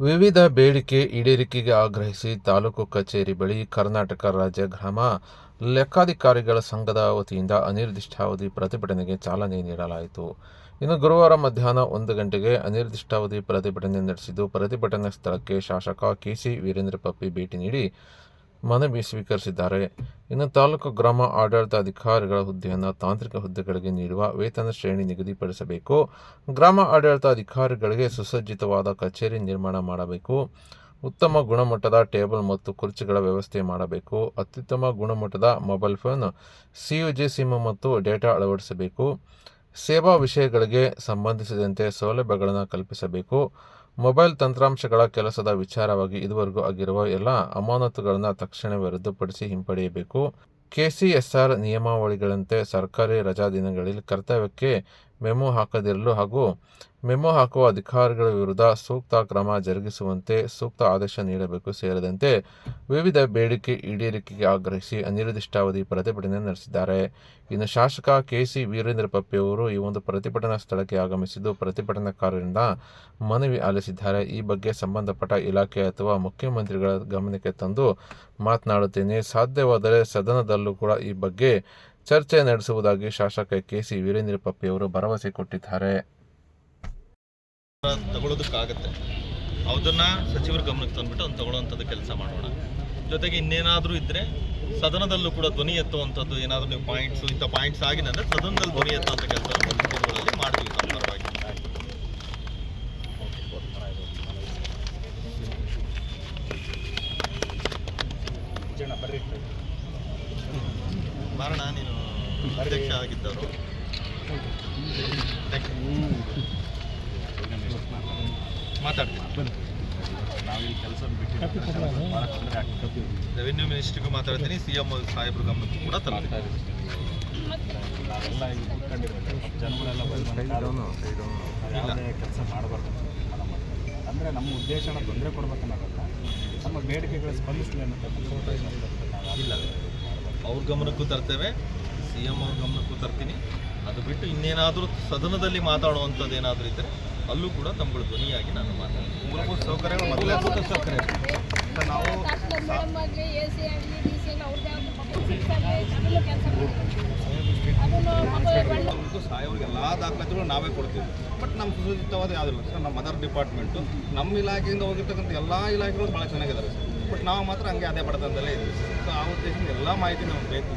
ವಿವಿಧ ಬೇಡಿಕೆ ಈಡೇರಿಕೆಗೆ ಆಗ್ರಹಿಸಿ ತಾಲೂಕು ಕಚೇರಿ ಬಳಿ ಕರ್ನಾಟಕ ರಾಜ್ಯ ಗ್ರಾಮ ಲೆಕ್ಕಾಧಿಕಾರಿಗಳ ಸಂಘದ ವತಿಯಿಂದ ಅನಿರ್ದಿಷ್ಟಾವಧಿ ಪ್ರತಿಭಟನೆಗೆ ಚಾಲನೆ ನೀಡಲಾಯಿತು. ಇನ್ನು ಗುರುವಾರ ಮಧ್ಯಾಹ್ನ ಒಂದು ಗಂಟೆಗೆ ಅನಿರ್ದಿಷ್ಟಾವಧಿ ಪ್ರತಿಭಟನೆ ನಡೆಸಿದ್ದು, ಪ್ರತಿಭಟನಾ ಸ್ಥಳಕ್ಕೆ ಶಾಸಕ ಕೆಸಿ ವೀರೇಂದ್ರ ಪಪ್ಪಿ ಭೇಟಿ ನೀಡಿ ಮನವಿ ಸ್ವೀಕರಿಸಿದ್ದಾರೆ ಇನ್ನು ತಾಲೂಕು ಗ್ರಾಮ ಆಡಳಿತ ಅಧಿಕಾರಿಗಳ ಹುದ್ದೆಯನ್ನು ತಾಂತ್ರಿಕ ಹುದ್ದೆಗಳಿಗೆ ನೀಡುವ ವೇತನ ಶ್ರೇಣಿ ನಿಗದಿಪಡಿಸಬೇಕು. ಗ್ರಾಮ ಆಡಳಿತ ಅಧಿಕಾರಿಗಳಿಗೆ ಸುಸಜ್ಜಿತವಾದ ಕಚೇರಿ ನಿರ್ಮಾಣ ಮಾಡಬೇಕು. ಉತ್ತಮ ಗುಣಮಟ್ಟದ ಟೇಬಲ್ ಮತ್ತು ಕುರ್ಚಿಗಳ ವ್ಯವಸ್ಥೆ ಮಾಡಬೇಕು. ಅತ್ಯುತ್ತಮ ಗುಣಮಟ್ಟದ ಮೊಬೈಲ್ ಫೋನ್ ಸಿಯುಜಿ ಸಿಮ್ ಮತ್ತು ಡೇಟಾ ಅಳವಡಿಸಬೇಕು. ಸೇವಾ ವಿಷಯಗಳಿಗೆ ಸಂಬಂಧಿಸಿದಂತೆ ಸೌಲಭ್ಯಗಳನ್ನು ಕಲ್ಪಿಸಬೇಕು. ಮೊಬೈಲ್ ತಂತ್ರಾಂಶಗಳ ಕೆಲಸದ ವಿಚಾರವಾಗಿ ಇದುವರೆಗೂ ಆಗಿರುವ ಎಲ್ಲ ಅಮಾನತುಗಳನ್ನು ತಕ್ಷಣವೇ ರದ್ದುಪಡಿಸಿ ಹಿಂಪಡೆಯಬೇಕು. ಕೆಸಿಎಸ್ಆರ್ ನಿಯಮಾವಳಿಗಳಂತೆ ಸರ್ಕಾರಿ ರಜಾ ದಿನಗಳಲ್ಲಿ ಕರ್ತವ್ಯಕ್ಕೆ ಮೆಮೊ ಹಾಕದಿರಲು ಹಾಗೂ ಮೆಮೊ ಹಾಕುವ ಅಧಿಕಾರಿಗಳ ವಿರುದ್ಧ ಸೂಕ್ತ ಕ್ರಮ ಜರುಗಿಸುವಂತೆ ಸೂಕ್ತ ಆದೇಶ ನೀಡಬೇಕು ಸೇರಿದಂತೆ ವಿವಿಧ ಬೇಡಿಕೆ ಈಡೇರಿಕೆಗೆ ಆಗ್ರಹಿಸಿ ಅನಿರ್ದಿಷ್ಟಾವಧಿ ಪ್ರತಿಭಟನೆ ನಡೆಸಿದ್ದಾರೆ. ಇನ್ನು ಶಾಸಕ ಕೆಸಿ ವೀರೇಂದ್ರ ಪಪ್ಪಿಯವರು ಈ ಒಂದು ಪ್ರತಿಭಟನಾ ಸ್ಥಳಕ್ಕೆ ಆಗಮಿಸಿದ್ದು ಪ್ರತಿಭಟನಾಕಾರರಿಂದ ಮನವಿ ಆಲಿಸಿದ್ದಾರೆ. ಈ ಬಗ್ಗೆ ಸಂಬಂಧಪಟ್ಟ ಇಲಾಖೆ ಅಥವಾ ಮುಖ್ಯಮಂತ್ರಿಗಳ ಗಮನಕ್ಕೆ ತಂದು ಮಾತನಾಡುತ್ತೇನೆ. ಸಾಧ್ಯವಾದರೆ ಸದನದಲ್ಲೂ ಕೂಡ ಈ ಬಗ್ಗೆ ಚರ್ಚೆ ನಡೆಸುವುದಾಗಿ ಶಾಸಕ ಕೆಸಿ ವೀರೇಂದ್ರ ಪಪ್ಪಿ ಅವರು ಭರವಸೆ ಕೊಟ್ಟಿದ್ದಾರೆ. ತಗೊಳ್ಳೋದಕ್ಕಾಗತ್ತೆ ಅದನ್ನ ಸಚಿವರ ಗಮನಕ್ಕೆ ತಂದ್ಬಿಟ್ಟು ಅವ್ನು ತಗೊಳ್ಳುವಂಥದ್ದು ಕೆಲಸ ಮಾಡೋಣ. ಜೊತೆಗೆ ಇನ್ನೇನಾದರೂ ಇದ್ರೆ ಸದನದಲ್ಲೂ ಕೂಡ ಧ್ವನಿ ಎತ್ತುವಂಥದ್ದು ಏನಾದರೂ ನೀವು ಪಾಯಿಂಟ್ಸು ಇಂಥ ಪಾಯಿಂಟ್ಸ್ ಆಗಿ ಅಂದ್ರೆ ಸದನದಲ್ಲಿ ಧ್ವನಿ ಎತ್ತುವಂಥ ಕೆಲಸ ದಿನಗಳಲ್ಲಿ ಮಾಡ್ತೀವಿ ನಮ್ಮ ಪರವಾಗಿ ಬಾರಣ ನೀನು ಅಧ್ಯಕ್ಷ ಆಗಿದ್ದವರು ಮಾತಾಡ್ತೀನಿ. ರೆವಿನ್ಯೂ ಮಿನಿಸ್ಟ್ರಿಗೂ ಮಾತಾಡ್ತೀನಿ. ಸಿ ಎಂ ಸಾಹೇಬ್ರ ಗಮನಕ್ಕೂ ಕೂಡ ಯಾವುದೇ ಕೆಲಸ ಮಾಡಬಾರ್ದು ಅಂದರೆ ನಮ್ಮ ಉದ್ದೇಶನ ತೊಂದರೆ ಕೊಡ್ಬೇಕನ್ನೋದಲ್ಲ. ನಮ್ಮ ಬೇಡಿಕೆಗಳ ಸ್ಪಂದಿಸಲಿ ಅನ್ನೋದು ಇಲ್ಲ. ಅವ್ರ ಗಮನಕ್ಕೂ ತರ್ತೇವೆ. ಸಿ ಎಂ ಅವ್ರ ಗಮನಕ್ಕೂ ತರ್ತೀನಿ. ಅದು ಬಿಟ್ಟು ಇನ್ನೇನಾದರೂ ಸದನದಲ್ಲಿ ಮಾತಾಡುವಂಥದ್ದು ಏನಾದರೂ ಇದ್ದರೆ ಅಲ್ಲೂ ಕೂಡ ತಮ್ಮಗಳ ಧ್ವನಿಯಾಗಿ ನಾನು ಮಾತಾಡ್ತೀನಿ. ಮೂಲಭೂತ ಸೌಕರ್ಯಗಳು ಮೊದಲೇ ಸೌಕರ್ಯ ನಾವು ಸಾಯೋರಿಗೆ ಎಲ್ಲ ದಾಖಲಾತಿಗಳು ನಾವೇ ಕೊಡ್ತೀವಿ. ಬಟ್ ನಮ್ಮ ಸುಸಜ್ಜಿತವಾದ ಯಾವುದಿಲ್ಲ ಸರ್ ನಮ್ಮ ಅದರ್ ಡಿಪಾರ್ಟ್ಮೆಂಟು. ನಮ್ಮ ಇಲಾಖೆಯಿಂದ ಹೋಗಿರ್ತಕ್ಕಂಥ ಎಲ್ಲ ಇಲಾಖೆಗಳು ಭಾಳ ಚೆನ್ನಾಗಿದ್ದಾರೆ ಸರ್. ಬಟ್ ನಾವು ಮಾತ್ರ ಹಂಗೆ ಅದೇ ಬಡತನದಲ್ಲೇ ಇದ್ದೀವಿ ಸೊ ಆ ಉದ್ದೇಶದಿಂದ ಎಲ್ಲ ಮಾಹಿತಿ ನಮ್ಗೆ ಬೇಕು